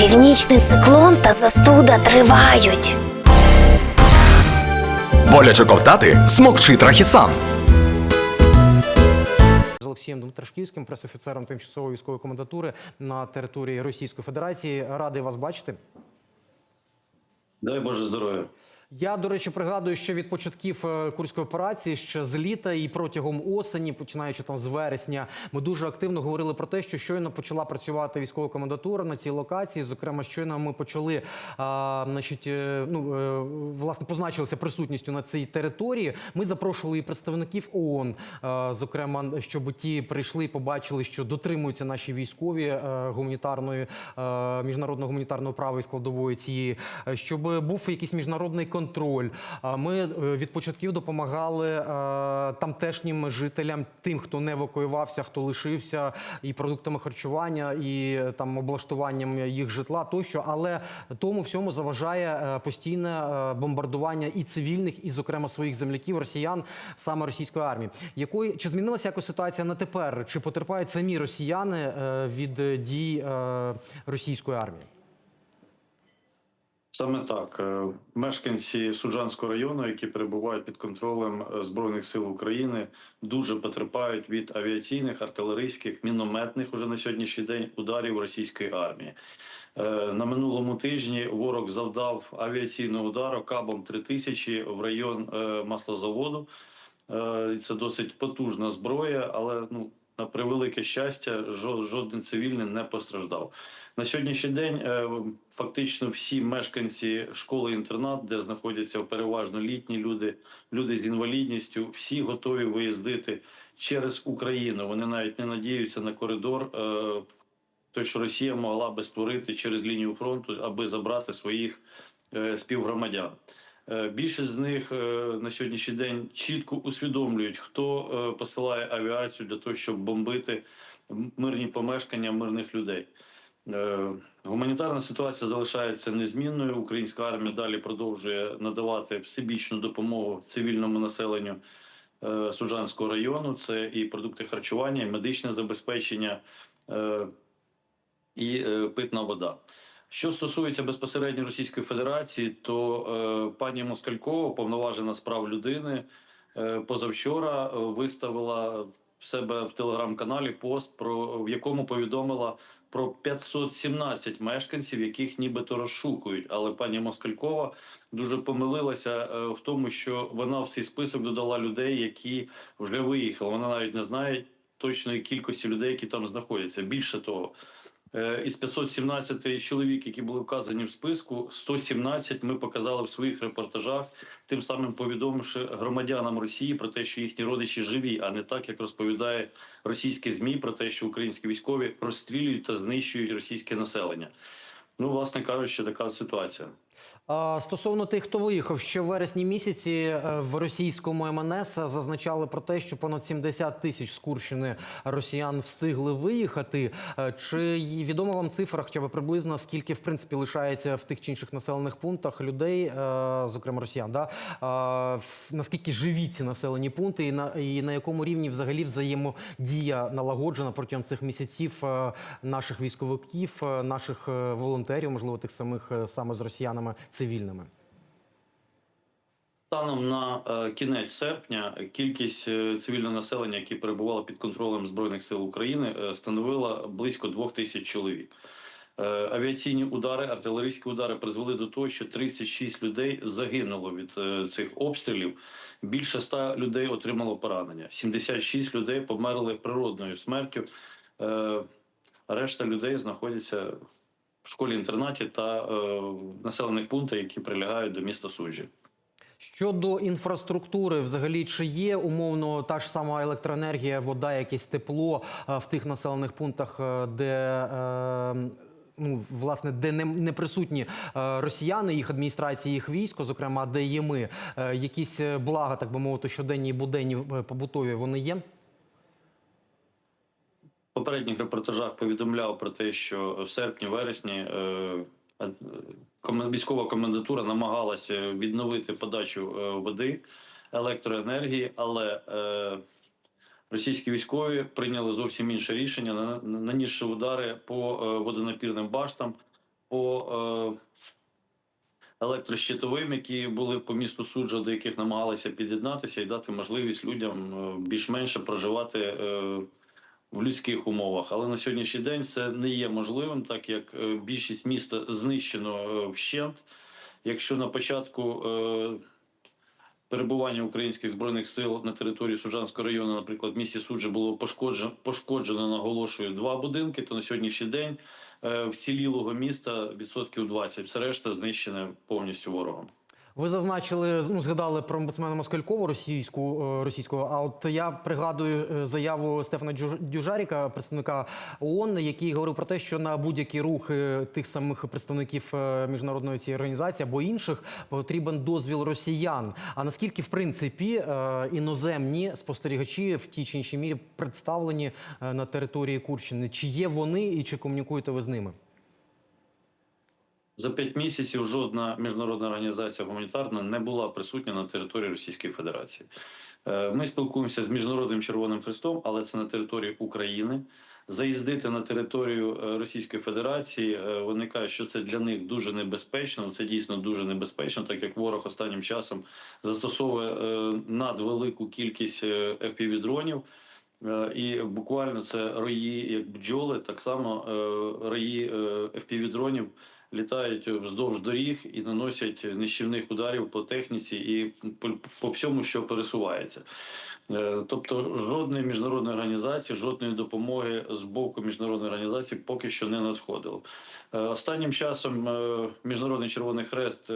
Північний циклон та застуда тривають. Боляче ковтати смокчи трахісан. з Олексієм Дмитрашківським, пресофіцером тимчасової військової комендатури на території Російської Федерації. Радий вас бачити. Дай Боже здоров'я. Я, до речі, пригадую, що від початків е, курської операції ще з літа і протягом осені, починаючи там з вересня, ми дуже активно говорили про те, що щойно почала працювати військова комендатура на цій локації. Зокрема, щойно ми почали а, значить, е, ну е, власне позначилися присутністю на цій території. Ми запрошували і представників ООН, е, зокрема, щоб ті прийшли і побачили, що дотримуються наші військові е, гуманітарної е, міжнародного гуманітарного права і складової цієї, е, щоб був якийсь міжнародний контроль. Ми е, від початків допомагали е, тамтешнім жителям, тим, хто не евакуювався, хто лишився, і продуктами харчування, і е, там облаштуванням їх житла тощо. Але тому всьому заважає постійне бомбардування і цивільних, і, зокрема, своїх земляків, росіян, саме російської армії. Якої чи змінилася якось ситуація на тепер? Чи потерпають самі росіяни від дій російської армії? Саме так. Е, Мешканці Суджанського району, які перебувають під контролем е, Збройних сил України, дуже потерпають від авіаційних, артилерійських, мінометних уже на сьогоднішній день ударів російської армії. Е, На минулому тижні ворог завдав авіаційного удару кабом 3000 в район маслозаводу. Це досить потужна зброя, але ну на превелике щастя, жо- жоден цивільний не постраждав. На сьогоднішній день е, фактично всі мешканці школи-інтернат, де знаходяться переважно літні люди, люди з інвалідністю, всі готові виїздити через Україну. Вони навіть не надіються на коридор, е, той, що Росія могла би створити через лінію фронту, аби забрати своїх е, співгромадян. Е, Більшість з них е, на сьогоднішній день чітко усвідомлюють, хто е, посилає авіацію для того, щоб бомбити мирні помешкання мирних людей. Гуманітарна ситуація залишається незмінною. Українська армія далі продовжує надавати всебічну допомогу цивільному населенню Суджанського району. Це і продукти харчування, і медичне забезпечення, і питна вода. Що стосується безпосередньо Російської Федерації, то е, пані Москалькова, повноважена з прав людини, е, позавчора е, виставила в себе в телеграм-каналі пост, про в якому повідомила про 517 мешканців, яких нібито розшукують. Але пані Москалькова дуже помилилася е, в тому, що вона в цей список додала людей, які вже виїхали. Вона навіть не знає точної кількості людей, які там знаходяться. Більше того. Е, Із 517 чоловік, які були вказані в списку, 117 ми показали в своїх репортажах, тим самим повідомивши громадянам Росії про те, що їхні родичі живі, а не так, як розповідає російські змі про те, що українські військові розстрілюють та знищують російське населення. Ну, власне кажучи, така ситуація. Стосовно тих, хто виїхав, ще в вересні місяці е, в російському МНС зазначали про те, що понад 70 тисяч з Курщини росіян встигли виїхати. Е, Чи й відомо вам цифра, хоча б приблизно скільки в принципі лишається в тих чи інших населених пунктах людей, е, зокрема росіян, да? Наскільки живі ці населені пункти, і на і на якому рівні взагалі взаємодія налагоджена протягом цих місяців наших військовиків, наших волонтерів, можливо, тих самих саме з росіянами цивільними? Станом на е, кінець серпня кількість е, цивільного населення, які перебувало під контролем збройних сил України, е, становила близько двох тисяч чоловік. Авіаційні удари, артилерійські удари призвели до того, що 36 людей загинуло від цих обстрілів. Більше 100 людей отримало поранення. 76 людей померли природною смертю. Решта людей знаходяться в школі-інтернаті та е, населених пунктах, які прилягають до міста Суджі. Щодо інфраструктури, взагалі, чи є умовно та ж сама електроенергія, вода, якесь тепло е, в тих населених пунктах, е, де е, ну власне де не, присутні росіяни, їх адміністрації, їх військо, зокрема, де є ми, якісь блага, так би мовити, щоденні буденні побутові, вони є. Попередніх репортажах повідомляв про те, що в серпні-вересні е, військова комендатура намагалася відновити подачу е, води, електроенергії, але е, російські військові прийняли зовсім інше рішення, на- нанісши удари по водонапірним баштам. по електрощитовим, які були по місту суджа, до яких намагалися під'єднатися і дати можливість людям більш-менше проживати в людських умовах. Але на сьогоднішній день це не є можливим, так як е, більшість міста знищено е, вщент. Якщо на початку е, перебування українських збройних сил на території Суджанського району, наприклад, в місті Суджа було пошкоджено, пошкоджено наголошую, два будинки, то на сьогоднішній день вцілілого міста відсотків 20. Все решта знищене повністю ворогом. Ви зазначили, ну згадали про омбудсмена Москалькову російську е, російського. А от я пригадую е, заяву Стефана Дюж- Дюжаріка, представника ООН, який говорив про те, що на будь-які рухи тих самих представників е, міжнародної цієї організації або інших потрібен дозвіл росіян. А наскільки в принципі іноземні спостерігачі в тій чи іншій мірі представлені на території Курщини? Чи є вони і чи комунікуєте ви з ними? За п'ять місяців жодна міжнародна організація гуманітарна не була присутня на території Російської Федерації. Е, Ми спілкуємося з Міжнародним Червоним Хрестом, але це на території України. Заїздити на територію е, Російської Федерації е, вони кажуть, що це для них дуже небезпечно. Це дійсно дуже небезпечно, так як ворог останнім часом застосовує надвелику кількість FPV-дронів. Е, І буквально це рої, як бджоли, так само рої е, FPV-дронів літають вздовж доріг і наносять нищівних ударів по техніці і по, всьому, що пересувається. Е, Тобто жодної міжнародної організації, жодної допомоги з боку міжнародної організації поки що не надходило. Е, Останнім часом е, Міжнародний Червоний Хрест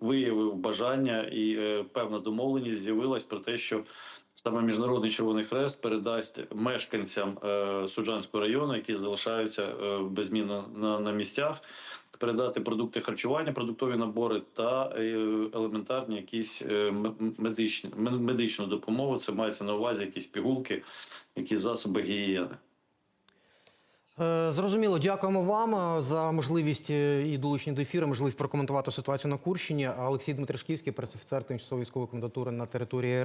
виявив бажання і певна домовленість з'явилась про те, що саме Міжнародний Червоний Хрест передасть мешканцям е, Суджанського району, які залишаються е, безмінно на, на місцях, передати продукти харчування, продуктові набори та е, елементарні якісь е, медичні медичну допомогу. Це мається на увазі якісь пігулки, якісь засоби гігієни. Е, Зрозуміло, дякуємо вам за можливість і долучення до ефіру, можливість прокоментувати ситуацію на Курщині. Олексій Дмитришківський, пресофіцер тимчасової військової комендатури на території